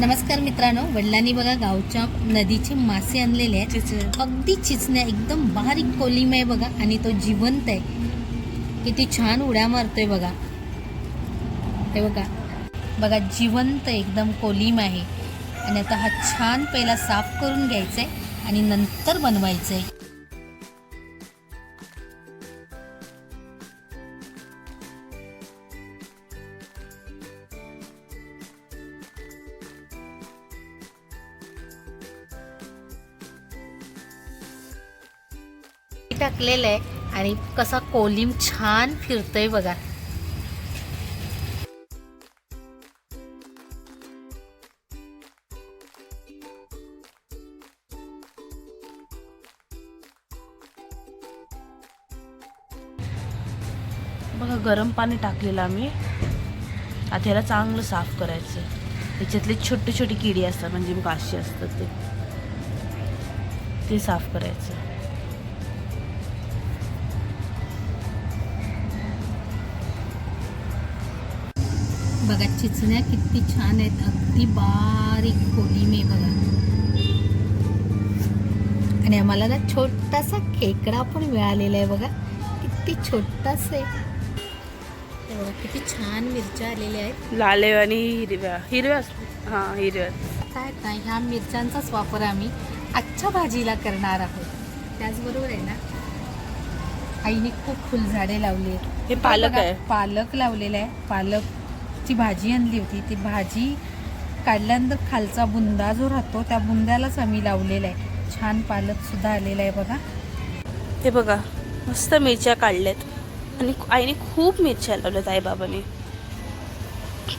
नमस्कार मित्रांनो वडिलांनी बघा गावच्या नदीचे मासे आणलेले आहेत. अगदी चिचण्या एकदम बारीक कोलिम आहे बघा आणि तो जिवंत आहे. किती छान उड्या मारतोय बघा. हे बघा. बघा जिवंत एकदम कोलिम आहे. आणि आता हा छान पहिला साफ करून घ्यायचा आहे आणि नंतर बनवायचं आहे टाकलेलं आहे आणि कसा कोलिम छान फिरतोय बघा. बघा गरम पाणी टाकलेलं आम्ही. आता ह्याला चांगलं साफ करायचं. त्याच्यातले छोटे छोटे किडी असतात म्हणजे काशी असतात ते. ते साफ करायचं. बघा चिचण्या किती छान आहेत. अगदी बारीक कोलिम आहे बघा. आणि आम्हाला ना छोटासा खेकडा पण मिळालेला आहे बघा. किती छोटासा आहे. किती छान मिरच्या आलेल्या आहेत. लाल आणि हिरव्या. हिरव्या हां हिरव्या काय काय ह्या मिरच्यांचाच वापर आम्ही आजच्या भाजीला करणार आहोत. त्याचबरोबर आहे ना आईने खूप फुलझाडे लावली आहेत. हे पालक आहे. पालक लावलेला आहे. ती भाजी आणली होती ती भाजी काढल्यानंतर खालचा बुंदा जो राहतो त्या बुंद्यालाच आम्ही लावलेला आहे. छान पालक सुद्धा आलेला आहे बघा. हे बघा मस्त मिरच्या काढल्यात. आणि आईने खूप मिरच्या लावल्यात आईबाबाने.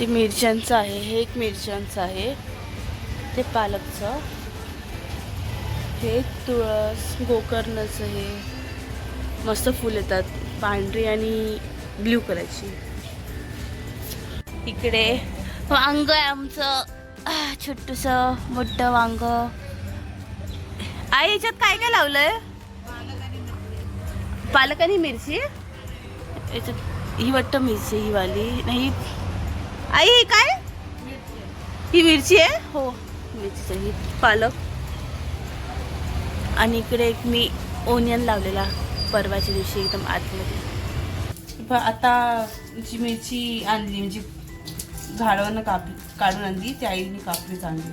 ते मिरच्यांचं आहे हे एक मिरच्यांचं आहे. ते पालकचं. हे तुळस गोकर्णाचं हे. मस्त फुल येतात पांढरी आणि ब्ल्यू कलरची. इकडे वांग आहे आमचं. छोटूस मोठं वांग. आई याच्यात काय काय लावलंय? पालक आणि मिरची? याच्यात ही वाटतं मिरची ही वाली. नाही आई ही काय? ही मिरची आहे? हो मिरची ही पालक. आणि इकडे एक मी ओनियन लावलेला परवाच्या दिवशी एकदम आतमध्ये. पण आता जी मिरची आणली म्हणजे झाडावरनं कापली काढून आणली त्या आईने कापली चांगली.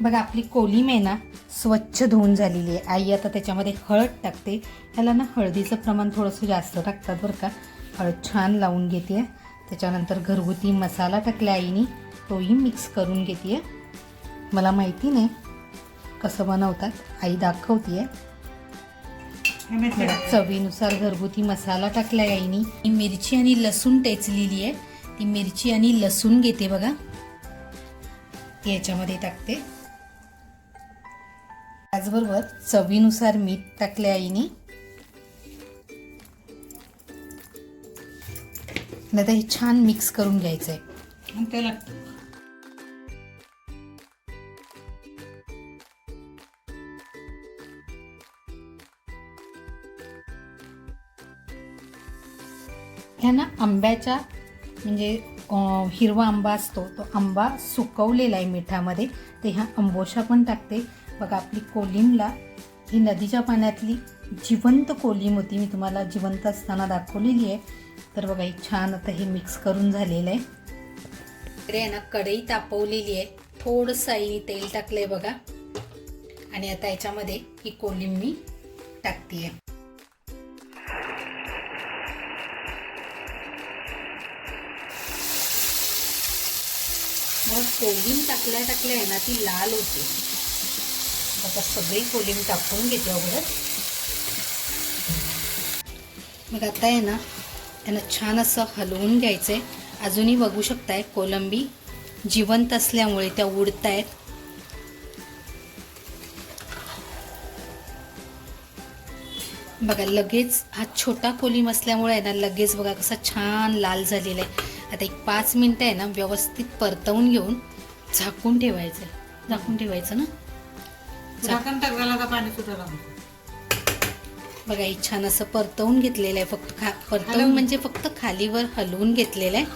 बघा आपली कोलिम आहे ना स्वच्छ धुवून झालेली आहे. आई आता त्याच्यामध्ये हळद टाकते. ह्याला ना हळदीचं प्रमाण थोडंसं जास्त टाकतात बरं का. हळद छान लावून घेते त्याच्यानंतर घरगुती मसाला टाकला आईने. तोही मिक्स करून घेते मला माहिती नाही कसं बनवतात. आई दाखवते चवीनुसार घरगुती मसाला टाकलाय आईनी. मिरची आणि लसूण टेचलेली आहे. ती मिरची आणि लसूण घेते बघा. ती याच्यामध्ये टाकते. त्याचबरोबर चवीनुसार मीठ टाकले आईने. आता हे छान मिक्स करून घ्यायचंय. त्याला ह्या ना आंब्याच्या म्हणजे हिरवा आंबा असतो तो आंबा सुकवलेला आहे मिठामध्ये. ते ह्या आंबोशा पण टाकते. बघा आपली कोलिमला ही नदीच्या पाण्यातली जिवंत कोलिम होती. मी तुम्हाला जिवंत असताना दाखवलेली आहे. तर बघा ही छान आता हे मिक्स करून झालेलं आहे. इकडे आहे ना कढई तापवलेली आहे. थोडंसं आईने तेल आहे बघा. आणि आता याच्यामध्ये ही कोलिम मी टाकते आहे मग कोलिम टाकल्या टाकल्या आहे ना ती लाल होते. आता सगळी कोलिम टाकून घेते अगोदर. मग आता आहे ना त्यांना छान असं हलवून घ्यायचं आहे अजूनही बघू शकताय कोलंबी जिवंत असल्यामुळे त्या उडत आहेत बघा लगेच हा छोटा कोलिम असल्यामुळे आहे ना लगेच बघा कसा छान लाल झालेला आहे. आता एक पाच मिनटं आहे ना व्यवस्थित परतवून घेऊन झाकून ठेवायचं. झाकून ठेवायचं ना? झाकण टाकला का पाणी सुटायला बघा हे छान असं परतवून घेतलेलं आहे फक्त खा परतवून. म्हणजे फक्त खालीवर हलवून घेतलेलं आहे.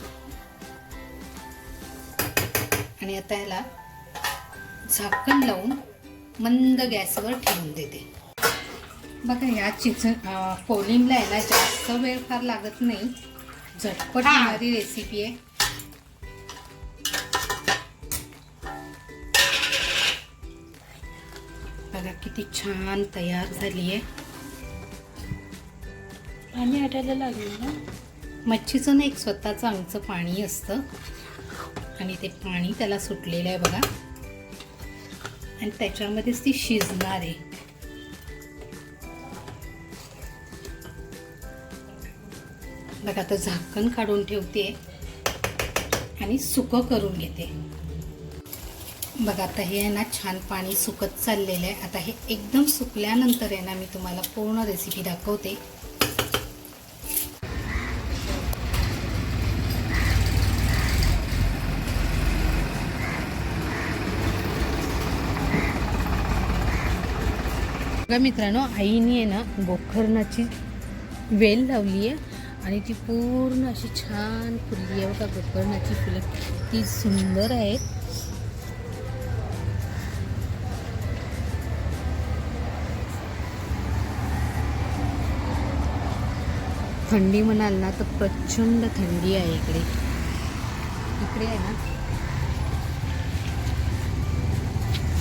आणि आता याला झाकण लावून मंद गॅसवर ठेवून देते. बघा या चिच आहे ना जास्त वेळ फार लागत नाही. झटपट. होणारी रेसिपी आहे बघा किती छान तयार झाली आहे पाणी आटायला लागेल ना. मच्छीचं ना एक स्वतःचं आमचं पाणी असतं. आणि ते पाणी त्याला सुटलेलं आहे बघा. आणि त्याच्यामध्येच ती शिजणार आहे. बघा आता झाकण काढून ठेवते आणि सुकं करून घेते. बघा आता हे आहे ना छान पाणी सुकत चाललेलं आहे. आता हे एकदम सुकल्यानंतर आहे ना मी तुम्हाला पूर्ण रेसिपी दाखवते. बघा मित्रांनो आईने आहे ना गोखरणाची वेल लावली आहे. आणि ती पूर्ण अशी छान फुलली आहे बघा गोकर्णाची फुलं. ती सुंदर आहेत. थंडी म्हणाल ना तर प्रचंड थंडी आहे इकडे. इकडे आहे ना.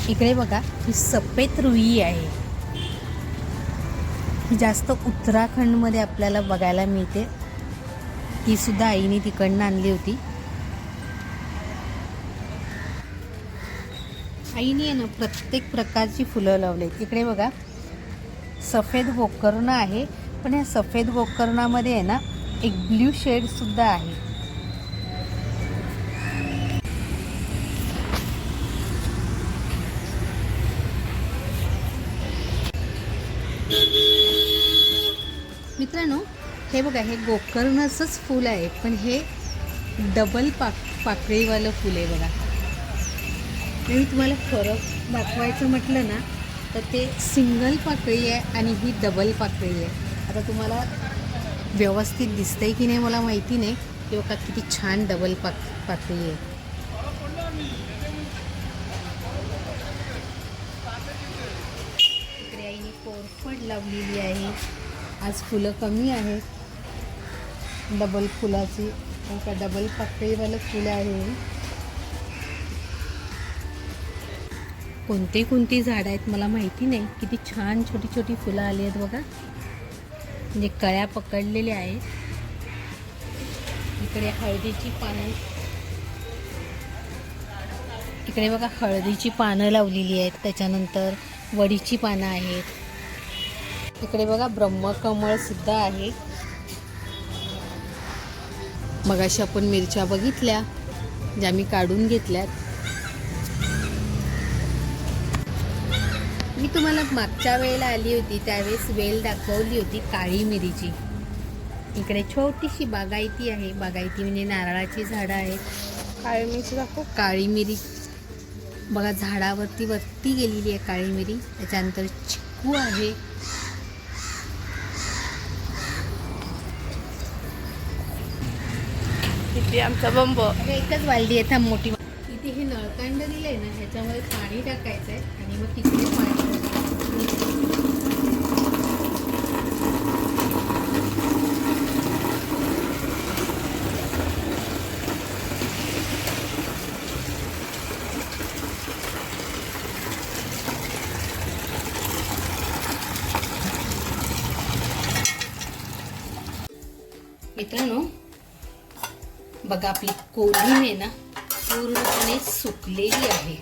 इकडे बघा ही सफेद रुई आहे. ही जास्त उत्तराखंडमध्ये आपल्याला बघायला मिळते. ती सुद्धा आईने तिकडनं आणली होती. आईने आहे ना प्रत्येक प्रकारची फुलं लावले तिकडे बघा. सफेद गोकर्ण आहे. पण या सफेद गोकर्णामध्ये आहे ना एक ब्ल्यू शेडसुद्धा आहे. मित्रांनो हे बघा हे गोकर्णाचंच फूल आहे पण हे डबल पाक पाकळीवालं फूल आहे बघा. मी तुम्हाला फरक दाखवायचं म्हटलं ना तर ते सिंगल पाकळी आहे आणि ही डबल पाकळी आहे. आता तुम्हाला व्यवस्थित दिसतंय की नाही मला माहिती नाही की बघा किती छान डबल पाक पाकळी आहे. इकडे आईने कोरफड लावलेली आहे. आज फुलं कमी आहेत. डबल फुलाची का डबल पाकळीवालं फुलं आहे. कोणती कोणती झाडं आहेत मला माहिती नाही. किती छान छोटी छोटी फुलं आली आहेत बघा. म्हणजे कळ्या पकडलेल्या आहेत. इकडे हळदीची पानं. इकडे बघा हळदीची पानं लावलेली आहेत. त्याच्यानंतर वडीची पानं आहेत. इकडे बघा ब्रह्मकमळ सुद्धा आहे. मगाशी आपण मिरच्या बघितल्या ज्या मी काढून घेतल्यात. मी तुम्हाला मागच्या वेळेला आली होती त्यावेळेस वेल दाखवली होती काळी मिरीची. इकडे छोटीशी बागायती आहे. बागायती म्हणजे नारळाची झाडं आहेत. काळी मिरची दाखव. काळी मिरी. बघा झाडावरती वरती गेलेली आहे काळी मिरी. त्याच्यानंतर चिकू आहे. किती आमचा बंब. एकच वालदी आहे थांब मोठी इथे हे नळकांड दिलंय ना ह्याच्यामध्ये पाणी टाकायचं आहे आणि मग तिकडे पाणी बघा आपली कोलीम आहे ना पूर्णपणे सुकलेली आहे.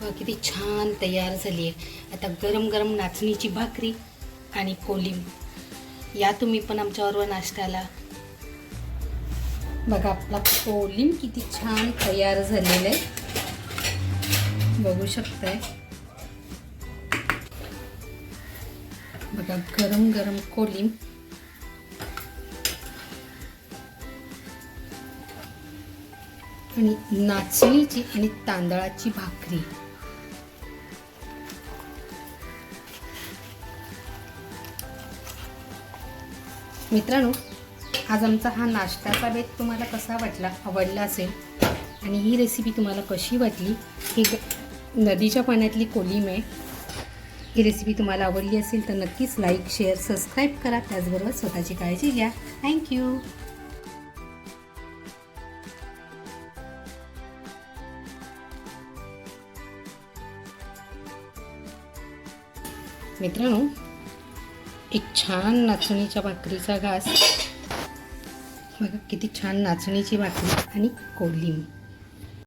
बघा किती छान तयार झाली आहे. आता गरम गरम नाचणीची भाकरी आणि कोलिम या तुम्ही पण आमच्याबरोबर नाश्त्याला. बघा आपला कोलिम किती छान तयार झालेलं आहे. बघू शकताय. बघा गरम गरम कोलिम आणि नाचणीची आणि तांदळाची भाकरी. मित्रांनो आज आमचा हा नाश्त्याचा बेत तुम्हाला कसा वाटला आवडला असेल? आणि ही रेसिपी तुम्हाला कशी वाटली? ही नदीच्या पाण्यातली कोलीम आहे ही रेसिपी तुम्हाला आवडली असेल तर नक्कीच लाईक शेअर सबस्क्राईब करा. त्याचबरोबर स्वतःची काळजी घ्या. थँक्यू मित्रांनो एक छान नाचणीच्या भाकरीचा घास. बघा किती छान नाचणीची भाकरी आणि कोलिंब